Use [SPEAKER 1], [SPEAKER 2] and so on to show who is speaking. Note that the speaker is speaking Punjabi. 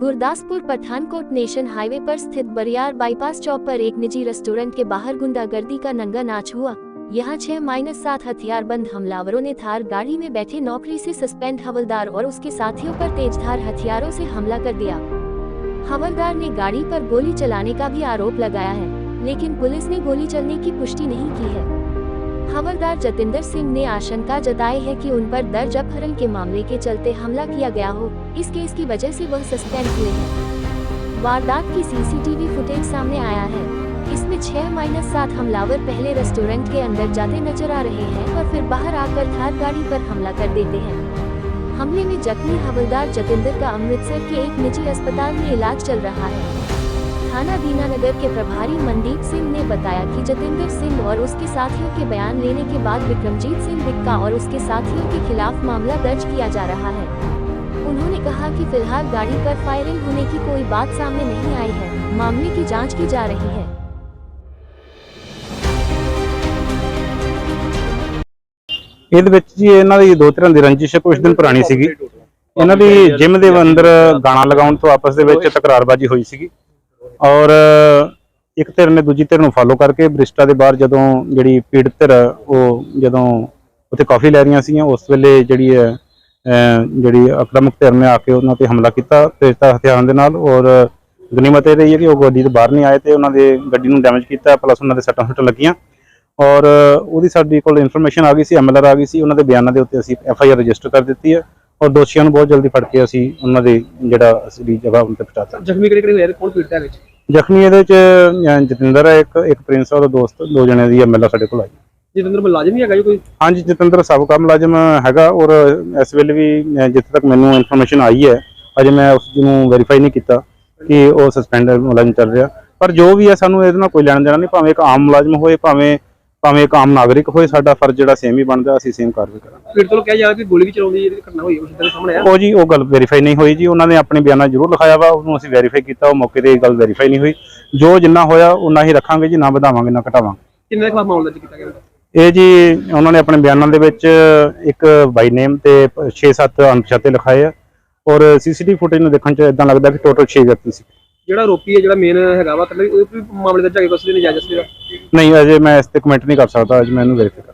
[SPEAKER 1] गुरदासपुर पठानकोट नेशन हाईवे पर स्थित बरियार बाईपास चौक पर एक निजी रेस्टोरेंट के बाहर गुंडागर्दी का नंगा नाच हुआ। यहाँ छह माइनस सात हथियारबंद हमलावरों ने थार गाड़ी में बैठे नौकरी से सस्पेंड हवलदार और उसके साथियों पर तेजधार हथियारों से हमला कर दिया। हवलदार ने गाड़ी पर गोली चलाने का भी आरोप लगाया है, लेकिन पुलिस ने गोली चलने की पुष्टि नहीं की है। हवलदार जतिंदर सिंह ने आशंका जताई है कि उन पर दर्ज अपहरण के मामले के चलते हमला किया गया हो। इस केस की वजह से वह सस्पेंड हुए हैं। वारदात की सीसीटीवी फुटेज सामने आया है। इसमें छह माइनस सात हमलावर पहले रेस्टोरेंट के अंदर जाते नज़र आ रहे हैं और फिर बाहर आकर थार गाड़ी पर हमला कर देते हैं। हमले में जख्मी हवलदार जतिंदर का अमृतसर के एक निजी अस्पताल में इलाज चल रहा है। थाना दीनानगर के प्रभारी मनदीप सिंह ने बताया कि जतिंदर सिंह और उसके साथियों के बयान लेने के बाद विक्रमजीत सिंह बिक्का और उसके साथियों के खिलाफ मामला दर्ज किया जा रहा है उन्होंने कहा कि फिलहाल गाड़ी पर फायरिंग होने की कोई बात सामने नहीं आई है मामले की जांच की जा रही है
[SPEAKER 2] ਇਹਦੇ ਵਿੱਚ ਜੀ ਇਹਨਾਂ ਦੀ ਦੋ ਤਰ੍ਹਾਂ ਦੀ ਰੰਜਿਸ਼ ਕੁਝ ਦਿਨ ਪੁਰਾਣੀ ਸੀਗੀ ਇਹਨਾਂ ਦੀ ਜਿਮ ਦੇ ਅੰਦਰ ਗਾਣਾ ਲਗਾਉਣ ਤੋਂ ਆਪਸ ਦੇ ਵਿੱਚ ਤਕਰਾਰਬਾਜ਼ੀ ਹੋਈ ਸੀਗੀ ਔਰ ਇੱਕ ਧਿਰ ਨੇ ਦੂਜੀ ਧਿਰ ਨੂੰ ਫਾਲੋ ਕਰਕੇ ਬ੍ਰਿਸਟਾ ਦੇ ਬਾਹਰ ਜਦੋਂ ਜਿਹੜੀ ਪੀੜਤ ਧਿਰ ਹੈ, ਉਹ ਜਦੋਂ ਉੱਥੇ ਕਾਫੀ ਲੈ ਰਹੀਆਂ ਸੀਗੀਆਂ ਉਸ ਵੇਲੇ ਜਿਹੜੀ ਹੈ ਜਿਹੜੀ ਆਕਰਮਕ ਧਿਰ ਨੇ ਆ ਕੇ ਉਹਨਾਂ ਤੇ ਹਮਲਾ ਕੀਤਾ ਤੇਜ਼ਧਾਰ ਹਥਿਆਰਾਂ ਦੇ ਨਾਲ ਔਰ ਗਨੀਮਤ ਇਹ ਰਹੀ ਹੈ ਕਿ ਉਹ ਗੱਡੀ ਤੋਂ ਬਾਹਰ ਨਹੀਂ ਆਏ ਤੇ ਉਹਨਾਂ ਦੇ ਗੱਡੀ ਨੂੰ ਡੈਮੇਜ ਕੀਤਾ ਪਲੱਸ ਉਹਨਾਂ ਦੇ ਸੱਟਾਂ ਸੁੱਟਾਂ ਲੱਗੀਆਂ। ਔਰ ਉਹਦੀ ਸਾਡੀ ਕੋਲ ਇਨਫੋਰਮੇਸ਼ਨ ਆ ਗਈ ਸੀ ਐਮਐਲਆਰ ਆ ਗਈ ਸੀ ਉਹਨਾਂ ਦੇ ਬਿਆਨਾਂ ਦੇ ਉੱਤੇ ਅਸੀਂ ਐਫਆਈਆਰ ਰਜਿਸਟਰ ਕਰ ਦਿੱਤੀ ਹੈ। ਔਰ ਦੋਸ਼ੀਆਂ ਨੂੰ ਬਹੁਤ ਜਲਦੀ ਫੜ ਕੇ ਅਸੀਂ ਉਹਨਾਂ ਦੇ ਜਿਹੜਾ ਅਸਲੀ ਜਗ੍ਹਾ ਉਹਨਾਂ ਤੇ ਪਹੁੰਚਾਤਾ।
[SPEAKER 3] ਜ਼ਖਮੀ ਕਿਹੜੇ ਕਿਹੜੇ ਹੋਏ ਆ? ਕੌਣ ਪੀੜਤਾ ਹੈ ਵਿੱਚ?
[SPEAKER 2] ਜ਼ਖਮੀ ਇਹਦੇ ਚ ਅਹ, ਜਤਿੰਦਰ ਹੈ ਇੱਕ ਇੱਕ ਪ੍ਰਿੰਸ ਆ ਉਹਦਾ ਦੋਸਤ ਦੋ ਜਣੇ ਦੀ ਐਮਐਲਆਰ ਸਾਡੇ ਕੋਲ ਆਈ।
[SPEAKER 3] ਜਤਿੰਦਰ ਮੁਲਾਜ਼ਮ ਹੀ ਹੈਗਾ ਜੀ ਕੋਈ?
[SPEAKER 2] ਹਾਂਜੀ ਜਤਿੰਦਰ ਸਾਬਕਾ ਮੁਲਾਜ਼ਮ ਹੈਗਾ ਔਰ ਇਸ ਵੇਲੇ ਵੀ ਅਹ, ਜਿੱਥੇ ਤੱਕ ਮੈਨੂੰ ਇਨਫੋਰਮੇਸ਼ਨ ਆਈ ਹੈ ਅਜੇ ਮੈਂ ਉਸ ਨੂੰ ਵੈਰੀਫਾਈ ਨਹੀਂ ਕੀਤਾ ਕਿ ਉਹ ਸਸਪੈਂਡ ਮੁਲਾਜ਼ਮ ਚੱਲ ਰਿਹਾ। ਪਰ ਜੋ ਵੀ ਹੈ ਸਾਨੂੰ ਇਹਦੇ ਨਾਲ ਕੋਈ ਲੈਣ ਦੇਣਾ ਨਹੀਂ ਭਾਵੇਂ ਇੱਕ ਆਮ ਮੁਲਾਜ਼ਮ ਹੋਏ ਭਾਵੇਂ ਭਾਵੇਂ ਇੱਕ ਆਮ ਨਾਗਰਿਕ ਹੋਏ ਸਾਡਾ ਫਰਜ਼ ਜਿਹੜਾ ਸੇਮ ਹੀ ਬਣਦਾ ਅਸੀਂ ਸੇਮ ਕਾਰਵਾਈ ਕਰਾਂਗੇ।
[SPEAKER 3] ਪੀੜਤ ਨੂੰ ਕਿਹਾ ਜਾ ਕਿ ਗੋਲੀ ਵੀ ਚਲਾਉਂਦੀ ਜਿਹੜੀ ਘਟਨਾ ਹੋਈ ਉਸ ਦੇ ਸਾਹਮਣੇ ਆਇਆ।
[SPEAKER 2] ਉਹ ਜੀ ਉਹ ਗੱਲ ਵੈਰੀਫਾਈ ਨਹੀਂ ਹੋਈ ਜੀ ਉਹਨਾਂ ਨੇ ਆਪਣੇ ਬਿਆਨਾਂ ਜ਼ਰੂਰ ਲਿਖਾਇਆ ਵਾ ਉਹਨੂੰ ਅਸੀਂ ਵੈਰੀਫਾਈ ਕੀਤਾ ਉਹ ਮੌਕੇ ਤੇ ਇਹ ਗੱਲ ਵੈਰੀਫਾਈ ਨਹੀਂ ਹੋਈ। ਜੋ ਜਿੰਨਾ ਹੋਇਆ ਉਨਾ ਹੀ ਰੱਖਾਂਗੇ ਜੀ ਨਾ ਵਧਾਵਾਂਗੇ ਨਾ ਘਟਾਵਾਂਗੇ।
[SPEAKER 3] ਕਿੰਨੇ ਦੇ ਖਿਲਾਫ ਮਾਮਲਾ ਦਰਜ ਕੀਤਾ ਗਿਆ?
[SPEAKER 2] ਇਹ ਜੀ ਉਹਨਾਂ ਨੇ ਆਪਣੇ ਬਿਆਨਾਂ ਦੇ ਵਿੱਚ ਇੱਕ ਬਾਈ ਨੇਮ ਤੇ 6-7 ਅਣਪਛਾਤੇ ਲਿਖਾਏ ਆ ਔਰ ਸੀਸੀਟੀਵੀ ਫੁਟੇਜ ਨੂੰ ਦੇਖਣ ਚ ਇਦਾਂ ਲੱਗਦਾ ਕਿ ਟੋਟਲ 6 ਵਿਅਕਤੀ ਸੀ।
[SPEAKER 3] ਜਿਹੜਾ ਆਰੋਪੀ ਹੈ, ਜਿਹੜਾ ਮੇਨ ਹੈਗਾ ਵਾ ਤੱਕ ਉਹ ਵੀ ਮਾਮਲੇ ਦਾ ਹੈਗੇ ਕਸਦੇ ਨਜਾਇਜ਼ ਸੀ
[SPEAKER 2] ਨਹੀਂ, ਅਜੇ ਮੈਂ ਇਸ ਤੇ ਕਮੈਂਟ ਨਹੀਂ ਕਰ ਸਕਦਾ, ਅੱਜ ਮੈਨੂੰ ਇਹਨੂੰ ਵੈਰੀਫਾਈ ਕਰ